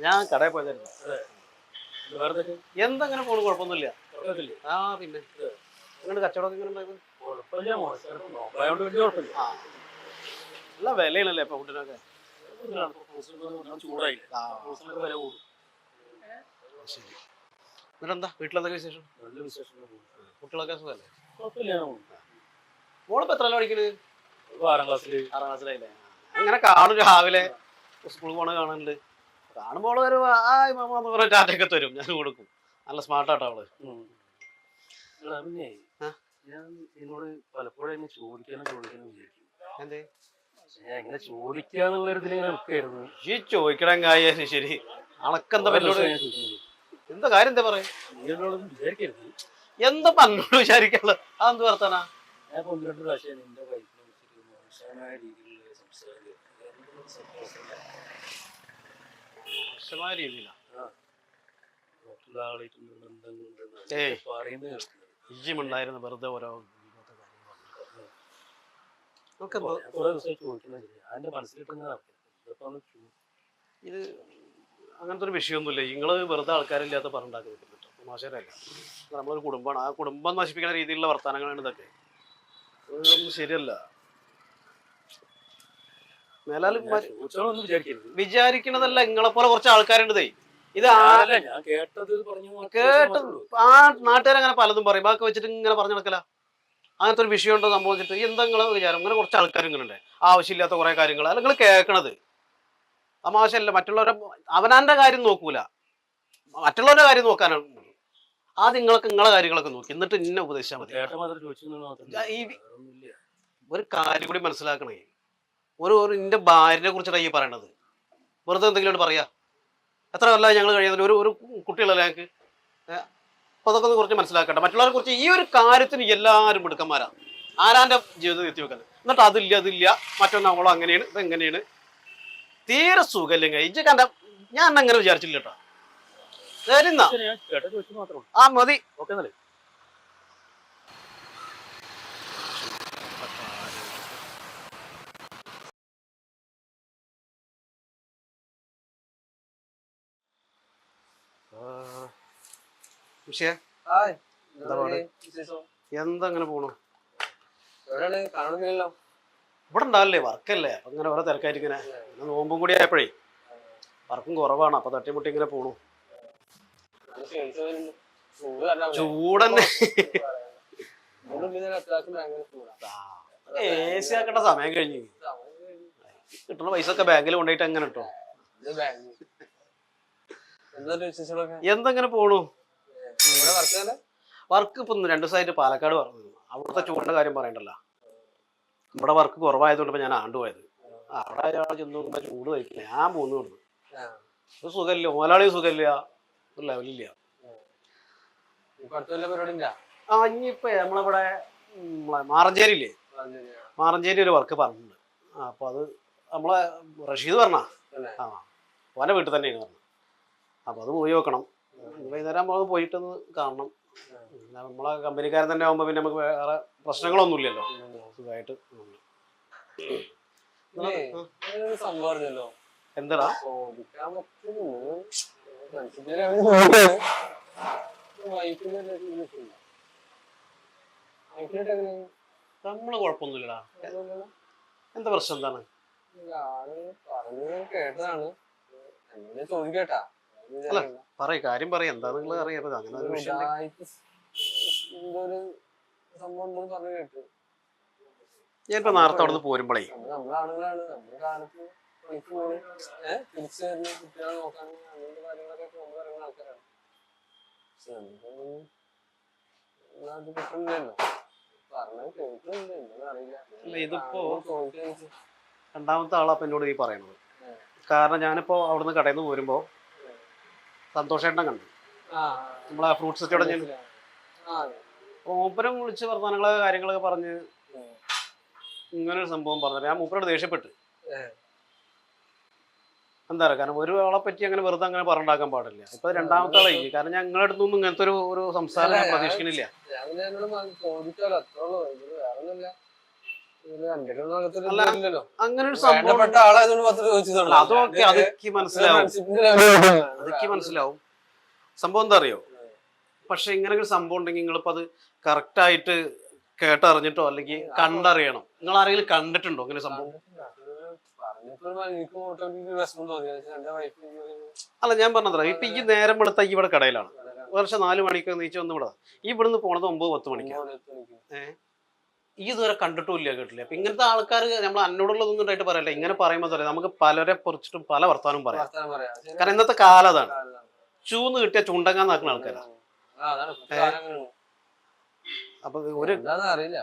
ഞാൻ കടയിൽ പോയതായിരുന്നു. എന്തെങ്ങനെ പോണു? കുഴപ്പമൊന്നുമില്ല. ആ പിന്നെ. നിങ്ങളുടെ കച്ചവടം എങ്ങനെ ആ. നല്ല വിലയാണല്ലേ ഇപ്പൊ ഫുഡിനൊക്കെ? ചൂടായില്ല. ആ. ഫ്രൂട്ട്സിനൊക്കെ വില കൂടും. ശരി. എന്നിട്ട് വീട്ടിലെന്തൊക്കെ വിശേഷം? കുട്ടികളൊക്കെ സുഖമല്ലേ മോളിപ്പോ എത്ര പഠിക്കണ് ഇപ്പൊ ആറാം ക്ലാസ്സിൽ ആറാം ക്ലാസ്സിലായില്ലേ? അങ്ങനെ കാണും രാവിലെ. സ്കൂളിൽ പോണ കാണുന്നുണ്ട് കാണുമ്പോൾ ഒരു ആ മാമ എന്ന് പറഞ്ഞ ടാറ്റയൊക്കെ തരും. ഞാൻ കൊടുക്കും. നല്ല സ്മാർട്ടാട്ടോ അവൾ? ഞാൻ എന്നോട് പലപ്പോഴും എന്നെ ചോദിക്കാനും ചോദിക്കാനും വിചാരിക്കും. എന്തേ? ഞാൻ എങ്ങനെ ചോദിക്കാന്നുള്ള ഒരു ഇതിൽ ഇങ്ങനെ നിൽക്കായിരുന്നു ഈ ചോദിക്കണം കായ ശരി. അണക്കെന്താ എന്നോട്? എന്താ കാര്യം എന്താ പറയാ? നീ എന്നോടൊന്നും വിചാരിക്കരുത്. എന്താ പന്നോട് വിചാരിക്കാനുള്ളത്? അതെന്ത് വർത്താനാ? ഞാൻ ഇപ്പൊ ഒന്ന് പ്രാവശ്യം നിന്റെ വൈഫിനെ വിളിച്ചിട്ട് മോശമായ രീതിയിലുള്ള സംസാരം മോശമായ രീതിയിലാണ് വെറുതെ ഓരോ ഇത്. അങ്ങനത്തെ ഒരു വിഷയമൊന്നുമില്ല. നിങ്ങൾ വെറുതെ ആൾക്കാരില്ലാത്ത പറഞ്ഞുണ്ടാക്കി നിൽക്കുന്നുണ്ട് തമാശരല്ല നമ്മളൊരു കുടുംബമാണ്. ആ കുടുംബം നശിപ്പിക്കുന്ന രീതിയിലുള്ള വർത്തമാനങ്ങളാണ് ഇതൊക്കെ. ശരിയല്ല. വിചാരിക്കരുത്. വിചാരിക്കണതല്ല നിങ്ങളെ പോലെ കുറച്ച് ആൾക്കാരുണ്ടേ ഇത് കേട്ടത് കേട്ട്. ആ നാട്ടുകാരങ്ങനെ പലതും പറയും. ബാക്കി വെച്ചിട്ട് ഇങ്ങനെ പറഞ്ഞു നടക്കല അങ്ങനത്തെ ഒരു വിഷയം ഉണ്ടോ സംഭവിച്ചിട്ട് എന്താ നിങ്ങളെ വിചാരം? അങ്ങനെ കുറച്ച് ആൾക്കാർ ഇങ്ങനെ ഉണ്ട് ആവശ്യമില്ലാത്ത കുറെ കാര്യങ്ങൾ അല്ല നിങ്ങൾ കേൾക്കണത്. തമാശയല്ല മറ്റുള്ളവരെ അവനാന്റെ കാര്യം നോക്കൂല. മറ്റുള്ളവരുടെ കാര്യം നോക്കാനാണ് ആ നിങ്ങൾക്ക് നിങ്ങളെ കാര്യങ്ങളൊക്കെ നോക്കി. എന്നിട്ട് ഇന്നെ ഉപദേശിച്ചാൽ മതി. ഒരു കാര്യം കൂടി മനസ്സിലാക്കണേ. ഒരു ഒരു എന്റെ ഭാര്യനെ കുറിച്ചിട്ടാണ് ഈ പറയണത്. വെറുതെ എന്തെങ്കിലും പറയാ. എത്ര കൊല്ലമായി ഞങ്ങൾ കഴിയുന്നില്ല ഒരു ഒരു കുട്ടികളല്ല ഞങ്ങൾക്ക് അപ്പോൾ അതൊക്കെ ഒന്ന് കുറച്ച് മനസ്സിലാക്കട്ടെ മറ്റുള്ളവരെ കുറിച്ച് ഈ ഒരു കാര്യത്തിന് എല്ലാവരും മിടുക്കന്മാരാ. ആരാന്റെ ജീവിതം എത്തി വെക്കുന്നത് എന്നിട്ട് അതില്ല അതില്ല. മറ്റൊന്ന് അവളോ അങ്ങനെയാണ് ഇത് എങ്ങനെയാണ് തീരെ സുഖമില്ലെങ്കിൽ ഇജ്ജ് കണ്ട ഞാൻ അങ്ങനെ വിചാരിച്ചില്ല കേട്ടോ. ശരി ആ മതി. ഓക്കെ വിഷയ എന്താ പാട്? എന്താ അങ്ങനെ പോണു? കാണുന്നില്ലല്ലോ. ഇവിടെ ഉണ്ടാവില്ലേ? വർക്കല്ലേ? അപ്പൊ ഇങ്ങനെ ഓരോ തിരക്കായിട്ട് ഇങ്ങനെ നോമ്പും കൂടി ആയപ്പോഴേ വർക്കും കുറവാണ്. അപ്പൊ തട്ടിമുട്ടി ഇങ്ങനെ പോണു. ചൂടന്നെ. എ സി ആക്കേണ്ട സമയം കഴിഞ്ഞു. കിട്ടുന്ന പൈസ ഒക്കെ ബാങ്കിൽ കൊണ്ടുപോയിട്ട് എങ്ങനെ കിട്ടും? എന്തെങ്ങനെ പോണു? വർക്ക് ഇപ്പൊ രണ്ടു ദിവസമായിട്ട് പാലക്കാട് പറഞ്ഞു. അവിടുത്തെ ചൂടിന്റെ കാര്യം പറയണ്ടല്ലോ. ഇവിടെ വർക്ക് കുറവായതുകൊണ്ട് ഇപ്പൊ ഞാൻ ആണ്ടുപോയത് അവിടെ ചെന്ന് നോക്കുമ്പോ ചൂട് കഴിക്കില്ല ഞാൻ പോന്നു കൊടുത്തു സുഖമില്ല. ഓലാളി സുഖമില്ല. ഒരു ലെവലില്ല ആ. ഇനിയിപ്പോ നമ്മളിവിടെ നമ്മളെ മാറഞ്ചേരി മാറഞ്ചേരി ഒരു വർക്ക് പറഞ്ഞിട്ടുണ്ട്. അപ്പൊ അത് നമ്മളെ റഷീദ് പറഞ്ഞാ? ആ. ഓന്റെ വീട്ടിൽ തന്നെയാണ് പറഞ്ഞത്. അപ്പൊ അത് പോയി നോക്കണം. വൈകുന്നേരം നമ്മൾ പോയിട്ടൊന്ന് കാണണം. നമ്മളെ കമ്പനിക്കാരൻ തന്നെ ആകുമ്പോൾ പിന്നെ നമുക്ക് വേറെ പ്രശ്നങ്ങളൊന്നുമില്ലല്ലോ. സുഖമായിട്ട് പോകുന്നു. പിന്നെ ഇങ്ങനൊരു സംഭവം അറിഞ്ഞല്ലോ? എന്താടാ? നമ്മൾ കുഴപ്പമൊന്നുമില്ലടാ. എന്താ പ്രശ്നം എന്താണ്? കേട്ടതാണ്. ചോദിക്കട്ടാ അല്ല. പറയ് കാര്യം പറയും എന്താ നിങ്ങൾ അങ്ങനെ ഒരു വിഷയം ഉണ്ടെങ്കിൽ- എന്തോ സംഭവം ഉണ്ടെന്ന് പറഞ്ഞു കേട്ടു. ഞാനിപ്പോ നേരത്തെ അവിടെ നിന്ന് പോരുമ്പോഴേ നമ്മൾ നമ്മളെ ആളുകളാണ് നമ്മുടെ കാലത്ത് പണിക്ക് പോയി ഏഹ് തിരിച്ചു വരുന്ന കുട്ടികളെ നോക്കാൻ അങ്ങനത്തെ കാര്യങ്ങളൊക്കെ പോകുമ്പോ പറയുന്ന ആൾക്കാരാണ്. പക്ഷെ നമുക്കൊന്നും അത് കിട്ടുന്നില്ലല്ലോ. പറഞ്ഞത് കേൾക്കുന്നുണ്ട് എന്താണെന്ന് അറിയില്ല. അല്ല, ഇതിപ്പോ- രണ്ടാമത്തെ ആളാ എന്നോട് ഈ പറയണത്. കാരണം ഞാനിപ്പോ അവിടുന്ന് കടയിൽ നിന്ന് പോരുമ്പോ സന്തോഷേട്ടൻ കണ്ടു. നമ്മളെ ഫ്രൂട്ട്സ് കച്ചവടം ആ മൂപ്പരം വിളിച്ച് വർത്തമാനങ്ങളൊക്കെ കാര്യങ്ങളൊക്കെ പറഞ്ഞ് ഇങ്ങനൊരു ഇങ്ങനെ ഒരു സംഭവം പറഞ്ഞു ഞാൻ മൂപ്പരോട് ദേഷ്യപ്പെട്ട്. എന്താ പറയുക കാരണം ഒരു ആളെ പറ്റി അങ്ങനെ വെറുതെ അങ്ങനെ പറഞ്ഞുണ്ടാക്കാൻ പാടില്ല. ഇപ്പൊ രണ്ടാമത്തെ ആളായി. കാരണം ഞങ്ങളുടെ അടുത്തൊന്നും ഇങ്ങനത്തെ ഒരു ഒരു സംസാരം ഞാൻ അല്ല, അങ്ങനെ ഒരു സംഭവം അതൊക്കെ മനസ്സിലാവും. ഫ്രണ്ട്ഷിപ്പിന്റെ അതൊക്കെ മനസ്സിലാവും. സംഭവം എന്താ അറിയോ? പക്ഷെ ഇങ്ങനെ ഒരു സംഭവം ഉണ്ടെങ്കിൽ നിങ്ങളിപ്പോ അത് കറക്റ്റ് ആയിട്ട് കേട്ടറിഞ്ഞിട്ടോ അല്ലെങ്കിൽ കണ്ടറിയണം. നിങ്ങൾ ആരെങ്കിലും കണ്ടിട്ടുണ്ടോ ഇങ്ങനെ സംഭവം? അല്ല ഞാൻ പറഞ്ഞതാ ഇപ്പൊ ഈ നേരം വെളുത്ത ഈ ഇവിടെ കടയിലാണ്. വർഷം നാലു മണിക്ക് നീച്ച് വന്ന് ഇവിടെ. ഈ ഇവിടുന്ന് പോണത് ഒമ്പത് പത്ത് മണിക്കാണ് ഈ ഇതുവരെ കണ്ടിട്ടുമില്ല കേട്ടില്ല അപ്പൊ ഇങ്ങനത്തെ ആൾക്കാർ നമ്മൾ അന്നോടുള്ളതൊന്നും ഉണ്ടായിട്ട് പറയല്ല. ഇങ്ങനെ പറയുമ്പോൾ തന്നെ നമുക്ക് പലരെ കുറിച്ചിട്ടും പല വർത്താനം പറയാം. കാരണം ഇന്നത്തെ കാലം അതാണ്. ചൂന്ന് കിട്ടിയ ചുണ്ടങ്ങാൻ നടക്കുന്ന ആൾക്കാരാ. ആ, അതാണ് ഇപ്പോഴത്തെ അപ്പൊ ഒരു അറിയില്ല.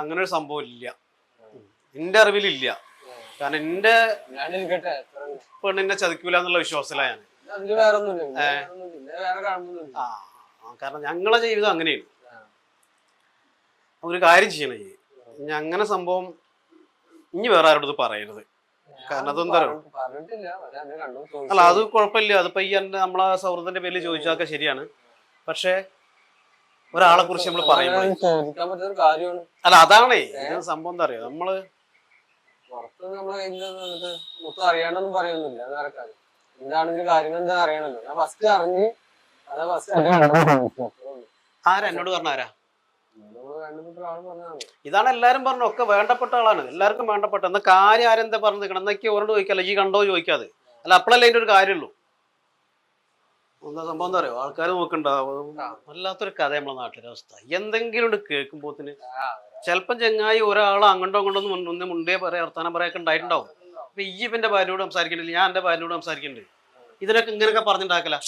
അങ്ങനെ ഒരു സംഭവം ഇല്ല. എന്റെ അറിവിലില്ല കാരണം എന്റെ പെണ്ണിനെ ചതിക്കൂല എന്നുള്ള വിശ്വാസത്തിലാണ് ഞാൻ ആ, കാരണം ഞങ്ങളെ ജീവിതം അങ്ങനെയാണ്. ഒരു കാര്യം ചെയ്യണേ ഇനി അങ്ങനെ സംഭവം ഇനി വേറെ ആരോട് പറയരുത്. കാരണം അതെന്താ അല്ല അത് കുഴപ്പമില്ല. അതിപ്പോ ഈ എന്റെ നമ്മളെ സൗഹൃദത്തിന്റെ പേരിൽ ചോദിച്ചതൊക്കെ ശരിയാണ്. പക്ഷേ ഒരാളെ കുറിച്ച് നമ്മൾ പറയുമ്പോൾ അല്ല അതാണേ. സംഭവം എന്താ അറിയോ? നമ്മൾ അറിയാണ്ടൊന്നും പറയുന്നില്ല. എന്താണെങ്കിലും കാര്യങ്ങൾ എന്താ അറിയണല്ലോ ഞാൻ ഫസ്റ്റ് അറിഞ്ഞ് ആരാ എന്നോട് പറഞ്ഞ ആരാ? ഇതാണ് എല്ലാരും പറഞ്ഞു ഒക്കെ വേണ്ടപ്പെട്ട ആളാണ്. എല്ലാവർക്കും വേണ്ടപ്പെട്ട എന്നാ കാര്യം ആരെന്താ പറഞ്ഞു നിൽക്കണം എന്നൊക്കെ ഓരോട് ചോദിക്കാല്ല? ഈ കണ്ടോ ചോദിക്കാതെ. അല്ല അപ്പോഴല്ലേ അതിന്റെ ഒരു കാര്യമുള്ളൂ. എന്താ സംഭവം എന്താ പറയുക ആൾക്കാർ നോക്കണ്ടാവും വല്ലാത്തൊരു കഥ നമ്മളെ നാട്ടിലെ അവസ്ഥ. എന്തെങ്കിലും ഉണ്ട് കേൾക്കുമ്പോത്തിന്. ചിലപ്പം ചെങ്ങായി ഒരാൾ അങ്ങോട്ടോ അങ്ങോട്ടോ ഒന്ന് മുണ്ടേ പറയാ വർത്താനം പറയൊക്കെ ഉണ്ടായിട്ടുണ്ടാവും. അപ്പൊ ഈ ഇവന്റെ ഭാര്യയോട് സംസാരിക്കണ്ടില്ല ഞാൻ എന്റെ ഭാര്യയോട് സംസാരിക്കണ്ട്? ഇതിനൊക്കെ ഇങ്ങനെയൊക്കെ പറഞ്ഞിട്ടുണ്ടാക്കല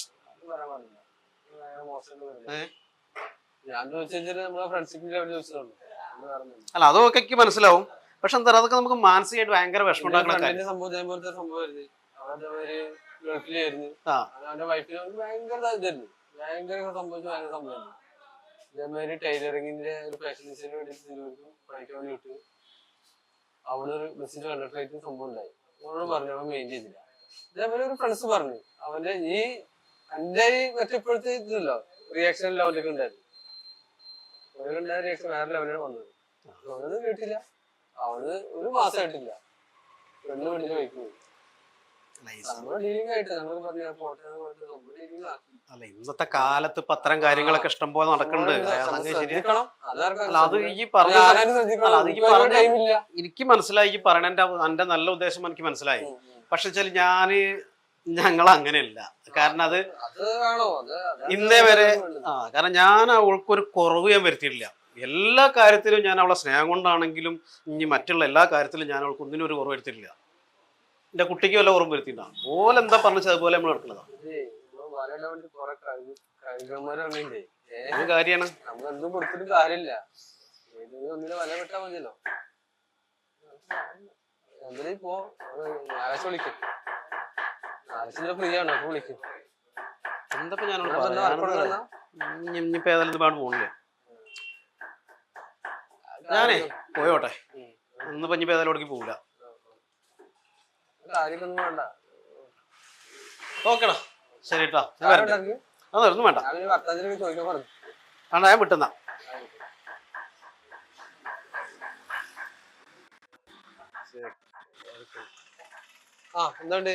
അല്ല അതൊക്കെ എനിക്ക് മനസ്സിലാവും. പക്ഷെ എന്താ അതൊക്കെ നമുക്ക് മാനസികമായിട്ട് ഭയങ്കര വിഷമം ഉണ്ടാക്കുന്ന സംഭവം ഇതേപോലത്തെ സംഭവമായിരുന്നു. അവന്റെ പേര് ഗൾഫിലായിരുന്നു. ആ. അത് അവന്റെ വൈഫിന് ഭയങ്കര ഇതായിരുന്നു. ഭയങ്കര സംഭവിച്ചു ഭയങ്കര സംഭവം ഇതേമാതിരി ടൈലറിങ്ങിന്റെ ഒരു ഫാഷൻ ഡിസൈന് വേണ്ടി പഠിക്കാൻ വേണ്ടി വിട്ടു അവിടെ ഒരു മെസ്സേജ് കണ്ടിട്ടായിട്ട് സംഭവം ഉണ്ടായി. അവനോട് പറഞ്ഞു അവൻ മെയിൻ ചെയ്തില്ല. ഇതേപോലെ ഒരു ഫ്രണ്ട്സ് പറഞ്ഞു. അവന്റെ ഈ എന്റെ ഈ മറ്റേ ഇപ്പോഴത്തെ ഇതില്ലല്ലോ റിയാക്ഷൻ ലെവലൊക്കെ ഉണ്ടായിരുന്നു. റിയാക്ഷൻ വേറെ ലെവലാണ് വന്നത്. അവനത് കേട്ടില്ല. അവന് ഒരു മാസമായിട്ടില്ല പെണ്ണ് വീട്ടിൽ വയ്ക്കുന്നു അല്ല, ഇന്നത്തെ കാലത്ത് ഇപ്പൊ അത്തരം കാര്യങ്ങളൊക്കെ ഇഷ്ടം പോലെ നടക്കുന്നുണ്ട് അതങ്ങനെ ശരി ശ്രദ്ധിക്കണം. അതാർക്കും അല്ല അത് ഈ പറഞ്ഞ അല്ല, അത് ഈ എനിക്ക് പറഞ്ഞ- മനസ്സിലായി ഈ പറയണ എന്റെ നല്ല ഉദ്ദേശം എനിക്ക് മനസ്സിലായി. പക്ഷെ വെച്ചാൽ ഞാൻ ഞങ്ങൾ അങ്ങനെയല്ല കാരണം അത് ഇന്നേ വരെ ആ കാരണം ഞാൻ അവൾക്കൊരു കുറവ് ഞാൻ വരുത്തിയിട്ടില്ല. എല്ലാ കാര്യത്തിലും ഞാൻ അവളെ സ്നേഹം കൊണ്ടാണെങ്കിലും ഇനി മറ്റുള്ള എല്ലാ കാര്യത്തിലും ഞാൻ അവൾക്ക് ഒന്നിനും ഒരു കുറവ് വരുത്തിയിട്ടില്ല. എന്റെ കുട്ടിക്ക് വല്ല കുറവ് വരുത്തിയിട്ടാണ് ഓലെന്താ പറഞ്ഞത് അതുപോലെ നമ്മൾ കാര്യമാണ് നമ്മളെന്തും കൊടുത്തിട്ട് കാര്യമില്ല. ഒന്നിനെ വല വിട്ടാ മതിയല്ലോ. ഞായറാഴ്ച വിളിക്കും. ഫ്രീ ആണ്? അപ്പൊ വിളിക്കും. എന്താ ഞാൻ? ഏതായാലും പോണില്ല. ഞാനേ പോയോട്ടെ. ഇന്നിപ്പോ ഏതായാലും പോവില്ല ഓക്കെടാ. ശരി കേട്ടോ? അതൊന്നും വേണ്ട. ഞാൻ വിട്ടുന്നാ. ആ എന്തുണ്ട്?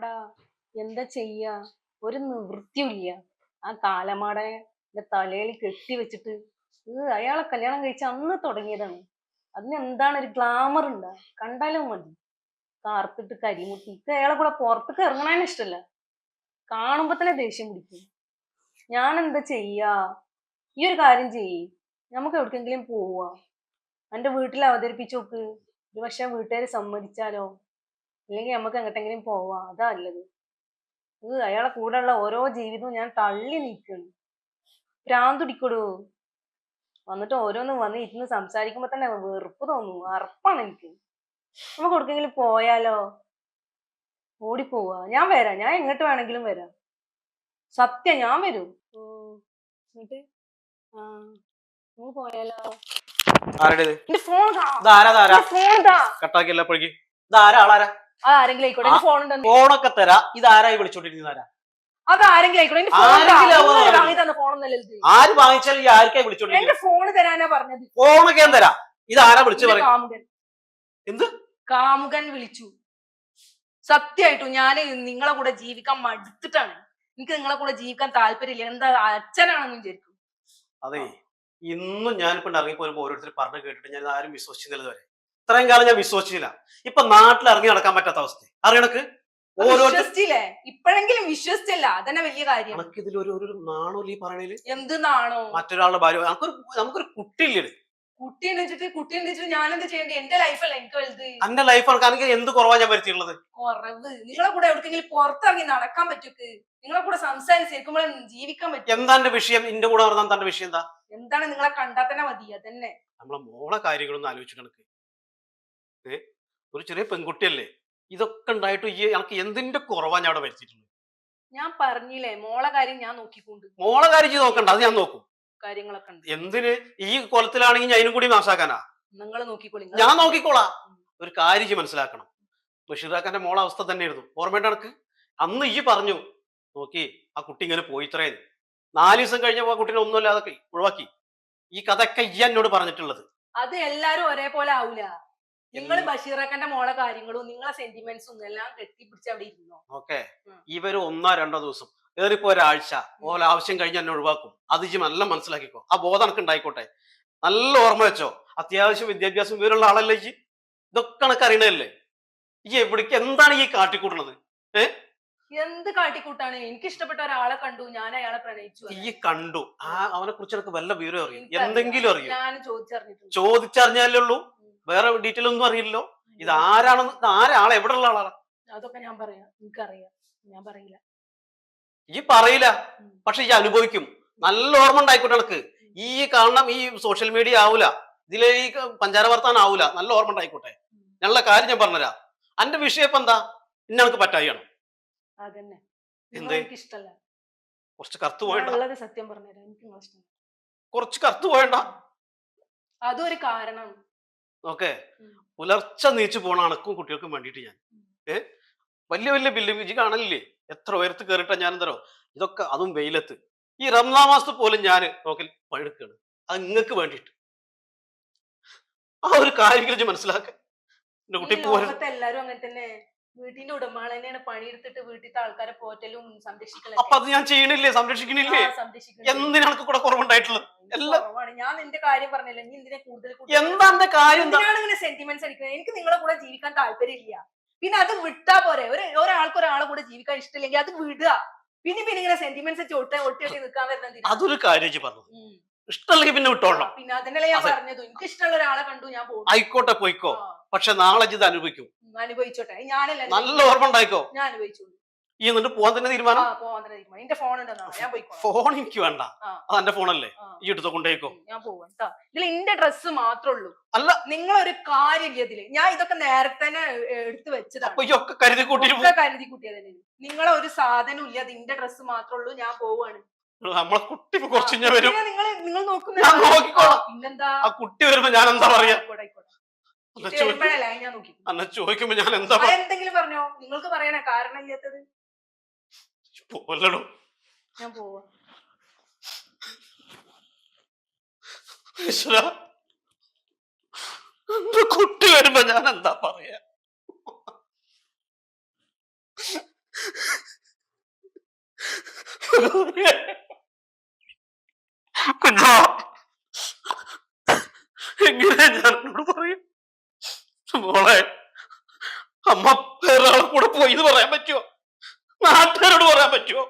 ആടാ എന്താ ചെയ്യാ? ഒരു നിവൃത്തിയില്ല ആ കാലമാടെ തലയിൽ കെട്ടി വെച്ചിട്ട് അയാളെ കല്യാണം കഴിച്ച അന്ന് തുടങ്ങിയതാണ്. അതിന് എന്താണ് ഒരു ഗ്ലാമർ ഉണ്ടാ? കണ്ടാലും മതി. കാർത്തിട്ട് കരിമുട്ടി. ഇപ്പൊ അയാളെ കൂടെ പുറത്തേക്ക് ഇറങ്ങണേനെ ഇഷ്ടല്ല. കാണുമ്പോ തന്നെ ദേഷ്യം പിടിക്കും. ഞാൻ എന്താ ചെയ്യാ? ഈ ഒരു കാര്യം ചെയ്യ്. നമുക്ക് എവിടേക്കെങ്കിലും പോവാ. എന്റെ വീട്ടിൽ അവതരിപ്പിച്ചു നോക്ക്. ഒരു പക്ഷെ വീട്ടുകാർ സമ്മതിച്ചാലോ? അല്ലെങ്കിൽ നമുക്ക് എങ്ങോട്ടെങ്കിലും പോവാം. അതാ നല്ലത്. ഇത് അയാളെ കൂടെയുള്ള ഓരോ ജീവിതവും ഞാൻ തള്ളി നീക്കാണ്. ഭ്രാന്തുടിക്കൊടു വന്നിട്ട് ഓരോന്നും വന്ന് ഇരുന്ന് സംസാരിക്കുമ്പോ തന്നെ വെറുപ്പ് തോന്നുന്നു അറപ്പാണ് എനിക്ക്. നമുക്ക് എവിടേക്കെങ്കിലും പോയാലോ? ഓടിപ്പോവാ. ഞാൻ വരാം. ഞാൻ എങ്ങോട്ട് വേണമെങ്കിലും വരാം. സത്യം ഞാൻ വരും. എന്നിട്ട്? ആ പോയാലോ? ഫോൺ ഫോൺ കട്ടാക്കിയല്ല ഇതാരാ ആളാരാ? ആരെങ്കിലും ആയിക്കോട്ടെ. ഫോൺ ഉണ്ടെന്ന്. ഫോണൊക്കെ തരാ. അത് ആരെങ്കിലും ആയിക്കോട്ടെ. എന്റെ ഫോൺ ആരെങ്കിലും ആവാം. വാങ്ങി തന്ന ഫോണൊന്നല്ല ഇത്? ആര് വാങ്ങിച്ചാലും ഈ ആർക്കായി വിളിച്ചോണ്ടിരിക്കും എന്റെ ഫോൺ തരാനാ പറഞ്ഞത്. ഫോണൊക്കെ ഞാൻ തരാം. ഇത് ആരാ വിളിച്ചു പറയും എന്ത്? കാമുകൻ വിളിച്ചു. സത്യമായിട്ടും ഞാൻ നിങ്ങളെ കൂടെ ജീവിക്കാൻ മടുത്തിട്ടാണ്. എനിക്ക് നിങ്ങളെ കൂടെ ജീവിക്കാൻ താല്പര്യമില്ല. എന്താ അച്ഛനാണെന്ന് വിചാരിക്കും. അതെ. ഇന്നും ഞാനിപ്പോ ഇറങ്ങി പോരുമ്പോ ഓരോരുത്തർ പറഞ്ഞു കേട്ടിട്ട് ഞാൻ ആരും വിശ്വസിച്ചില്ല വരെ ഇത്രയും കാലം ഞാൻ വിശ്വസിച്ചില്ല. ഇപ്പൊ നാട്ടിൽ ഇറങ്ങി നടക്കാൻ പറ്റാത്ത അവസ്ഥ അറിയണക്ക് വിശ്വസിച്ചില്ലേ? ഇപ്പോഴെങ്കിലും വിശ്വസിച്ചില്ല. അതന്നെ വലിയ കാര്യം. നമുക്ക് ഇതിൽ ഒരു ഒരു നാണോ ഈ പറയണേൽ? എന്ത് നാണോ? മറ്റൊരാളുടെ ഭാര്യ നമുക്കൊരു നമുക്കൊരു കുട്ടിയില്ലേ കുട്ടി വെച്ചിട്ട് വെച്ചിട്ട് ഞാൻ എന്ത് എന്റെ ലൈഫല്ല എനിക്ക് വലുത്. അന്റെ ലൈഫാണ് കാരണം എന്ത് കുറവാ ഞാൻ കുറവ്. നിങ്ങളെ കൂടെ എവിടെക്കെങ്കിലും പുറത്തിറങ്ങി നടക്കാൻ പറ്റൂക്ക് നിങ്ങളെ കൂടെ ജീവിക്കാൻ പറ്റും? എന്താ എന്റെ വിഷയം? എന്റെ കൂടെ നടന്ന തന്റെ വിഷയം എന്താ? എന്താണ് നിങ്ങളെ കണ്ടാൽ തന്നെ മതി. അതന്നെ. നമ്മളെ മോളെ കാര്യങ്ങളൊന്നും ആലോചിച്ചു കണക്ക് ഏ? ഒരു ചെറിയ പെൺകുട്ടിയല്ലേ? ഇതൊക്കെ ഉണ്ടായിട്ട് ഈ എനിക്ക് എന്തിന്റെ കുറവാ ഞാൻ അവിടെ വരുത്തിയിട്ടുള്ളത് ഞാൻ പറഞ്ഞില്ലേ മോളെ കാര്യം ഞാൻ നോക്കിക്കൊണ്ട്. മോളെ കാര്യം ചെയ്ത് നോക്കണ്ട അത് ഞാൻ നോക്കും. കാര്യങ്ങളൊക്കെ ഉണ്ട്. എന്തിന്? ഈ കൊലത്തിലാണെങ്കിൽ ഞാൻ അതിനും കൂടി നാശാക്കാനാ നിങ്ങൾ നോക്കിക്കോളി ഞാൻ നോക്കിക്കോളാം. ഒരു കാര്യം മനസ്സിലാക്കണം. ബഷീറാക്കാന്റെ മോളെ അവസ്ഥ തന്നെയായിരുന്നു. ഓർമ്മയുടെ നടക്ക് അന്ന് ഈ പറഞ്ഞു നോക്കി ആ കുട്ടി ഇങ്ങനെ പോയി ഇത്രയും നാല് ദിവസം കഴിഞ്ഞപ്പോ ആ കുട്ടീനെ ഒന്നുമില്ലാതെ ഒഴിവാക്കി. ഈ കഥയൊക്കെ ഈ എന്നോട് പറഞ്ഞിട്ടുള്ളത്. അത് എല്ലാരും ഒരേപോലെ ആവൂല. നിങ്ങൾ ബഷീറക്കന്റെ മോളെ കാര്യങ്ങളും നിങ്ങളെ സെന്റിമെന്റ്സും എല്ലാം കെട്ടിപ്പിടിച്ച് അവിടെ ഇരുന്നോ? ഓക്കെ. ഇവർ ഒന്നോ രണ്ടോ ദിവസം ഏറിപ്പോ ഒരാഴ്ച ഓല ആവശ്യം കഴിഞ്ഞ് എന്നെ ഒഴിവാക്കും. അത് ഇജ്ജ് നല്ല മനസ്സിലാക്കിക്കോ. ആ ബോധം എനിക്ക് ഉണ്ടായിക്കോട്ടെ. നല്ല ഓർമ്മ വെച്ചോ. അത്യാവശ്യം വിദ്യാഭ്യാസം വിവരമുള്ള ആളല്ലേ ഇജ്ജ്? ഇതൊക്കെ എനിക്ക് അറിയണല്ലേ ഈ എവിടേക്ക് എന്താണ് ഈ കാട്ടിക്കൂട്ടണത്? കാട്ടിക്കൂട്ടുന്നത് എന്ത് കാട്ടിക്കൂട്ടാണ്? എനിക്ക് ഇഷ്ടപ്പെട്ട ഒരാളെ കണ്ടു. ഞാൻ അയാളെ പ്രണയിച്ചു ഈ കണ്ടു. ആ അവനെ കുറിച്ച് എനിക്ക് വല്ല വിവരം അറിയും? എന്തെങ്കിലും അറിയും? ഞാൻ ചോദിച്ചറിഞ്ഞിട്ടുണ്ട്. ചോദിച്ചറിഞ്ഞാലേ ഉള്ളൂ. വേറെ ഡീറ്റെയിൽ ഒന്നും അറിയില്ലല്ലോ. ഇത് ആരാണെന്ന് ഇത് ആരാളെ എവിടെ ഉള്ള ആളാണ്? അതൊക്കെ ഞാൻ പറയാം. എനിക്കറിയാം. ഞാൻ പറയില്ല. ഈ പറയില്ല. പക്ഷെ ഈ അനുഭവിക്കും. നല്ല ഓർമ്മ ഉണ്ടായിക്കോട്ടെ എനിക്ക് ഈ കാരണം ഈ സോഷ്യൽ മീഡിയ ആവൂല. ഇതിലെ ഈ പഞ്ചാര വർത്താനം ആവൂല. നല്ല ഓർമ്മ ഉണ്ടായിക്കോട്ടെ. ഞങ്ങളുടെ കാര്യം ഞാൻ പറഞ്ഞുതരാം. അന്റെ വിഷയം ഇപ്പൊ എന്താ? ഇന്ന എനിക്ക് പറ്റായിയാണ് കുറച്ച് കറുത്ത് പോയണ്ട. സത്യം പറഞ്ഞു കുറച്ച് കറുത്ത് പോയണ്ട. അതൊരു കാരണം. ഓക്കെ. പുലർച്ച നീച്ചു പോണ അണക്കും കുട്ടികൾക്കും വേണ്ടിട്ട് ഞാൻ. ഏ? വലിയ വലിയ ബിൽഡിംഗ് ഇജ് കാണലില്ലേ? എത്ര ഉയരത്ത് കയറിയിട്ടാ ഞാൻ എന്തോ ഇതൊക്കെ അതും വെയിലത്ത്. ഈ റംസാൻ മാസത്ത് പോലും ഞാൻ നോക്കൽ പഴുക്കാണ് അത് നിങ്ങൾക്ക് വേണ്ടിയിട്ട്. ആ ഒരു കാര്യം മനസ്സിലാക്കുക മനസ്സിലാക്ക. എന്റെ കുട്ടി ഈ വീട്ടിന്റെ ഉടമകൾ തന്നെയാണ് പണിയെടുത്തിട്ട് വീട്ടിലത്തെ ആൾക്കാരെ പോറ്റലും അപ്പൊ അത് ഞാൻ ചെയ്യണില്ലേ? സംരക്ഷിക്കണില്ലേ. എന്തിനാണ് കൂടെ കുറവുണ്ടായിട്ടുള്ളത്? കുറവാണ്. ഞാൻ നിന്റെ കാര്യം പറഞ്ഞില്ല? നീ എന്തിനാ കൂടുതൽ കൂടുതൽ എന്താ എന്റെ കാര്യം എന്തിനാണ് ഇങ്ങനെ സെന്റിമെന്റ്സ് അടിക്കുന്നത്? എനിക്ക് നിങ്ങളെ കൂടെ ജീവിക്കാൻ താല്പര്യമില്ല. പിന്നെ അത് വിട്ടാ പോരെ. ഒരു ഒരാൾക്ക് ഒരാളെ കൂടെ ജീവിക്കാൻ ഇഷ്ടമില്ലെങ്കിൽ അത് വിടുക. പിന്നെ പിന്നെ ഇങ്ങനെ സെന്റിമെന്റ്സ് ഒട്ട ഒട്ടി നിൽക്കാൻ വരുന്നത് അതൊരു കാര്യം ഇജ്ജ് പറഞ്ഞത്. ഇഷ്ടമല്ലെങ്കിൽ പിന്നെ വിട്ടോളാം പിന്നെ അതന്നെയല്ലേ ഞാൻ അതെ. പറഞ്ഞത്. എനിക്ക് ഇഷ്ടമുള്ള ഒരാളെ കണ്ടു ഞാൻ പോകും ആയിക്കോട്ടെ പോയിക്കോ. പക്ഷെ നാളെ ഇത് അനുഭവിക്കും. അനുഭവിച്ചോട്ടെ. ഞാനല്ല നല്ല ഓർമ്മ ഉണ്ടായിക്കോ? ഞാൻ അനുഭവിച്ചോളൂ. ഈ എന്നിട്ട് പോകാൻ തന്നെ ആ തീരുമാനം പോവാൻ തന്നെ തീരുമാനം. എന്റെ ഫോൺ ഉണ്ടെന്നാണ് ഞാൻ പോയിക്കോളാം. ഫോൺ എനിക്ക് വേണ്ട. ആ. അത് എന്റെ ഫോണല്ലേ ആ. ഈ എടുത്തോ കൊണ്ടേക്കോ ഉം, ഞാൻ പോവാം. കേട്ടോ ഇതിൽ എന്റെ ഡ്രസ്സ് മാത്രമേ ഉള്ളൂ. അല്ല. നിങ്ങളൊരു കാര്യമില്ല ഇതിൽ ഞാൻ ഇതൊക്കെ നേരത്തെ തന്നെ എടുത്തു എടുത്ത് വെച്ചതാണ്. അപ്പൊ ഈ ഒക്കെ കരുതി കൂട്ടിട്ട് ഒക്കെ കരുതി കൂട്ടിയതന്നെ നിങ്ങളെ ഒരു സാധനം ഇല്ല അത് ഡ്രസ്സ് മാത്രമേ ഉള്ളൂ ഞാൻ പോവാണ്. നമ്മളെ കുട്ടി കുറച്ച് ഞാൻ വരും. നിങ്ങൾ ഞാൻ നോക്കിക്കോളാം. ആ കുട്ടി വരുമ്പോ ഞാൻ എന്താ പറയാ. അന്ന ചോദിക്കുമ്പോ ഞാൻ എന്താ എന്തെങ്കിലും പറഞ്ഞോ. നിങ്ങൾക്ക് പറയണേ കാരണം ഇല്ലാത്തത്. പോലടോ ഞാൻ പോവാ. കുട്ടി വരുമ്പോ ഞാൻ എന്താ പറയാ? കുഞ്ഞാ എങ്ങനെ ഞാൻ എന്നോട് പറയും? മോളെ അമ്മ വേറൊരാളെ കൂടെ പോയി എന്ന് പറയാൻ പറ്റുമോ നാട്ടുകാരോട് പറയാൻ പറ്റുമോ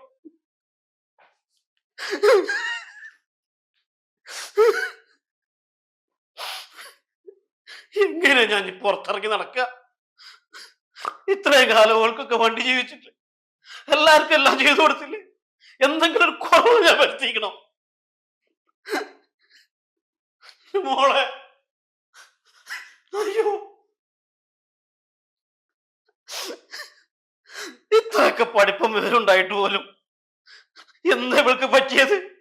എങ്ങനെ ഞാൻ പുറത്തിറങ്ങി നടക്കുക? ഇത്രയും കാലം ഓൾക്കൊക്കെ വണ്ടി ജീവിച്ചിട്ട് എല്ലാവർക്കും എല്ലാം ചെയ്തു കൊടുത്തില്ലേ? എന്തെങ്കിലും ഒരു കുറവ് ഞാൻ വരുത്തിക്കണം മോളെ. അയ്യോ. ഇത്രയൊക്കെ പഠിപ്പം ഇവരുണ്ടായിട്ട് പോലും എന്താ ഇവൾക്ക് പറ്റിയത്?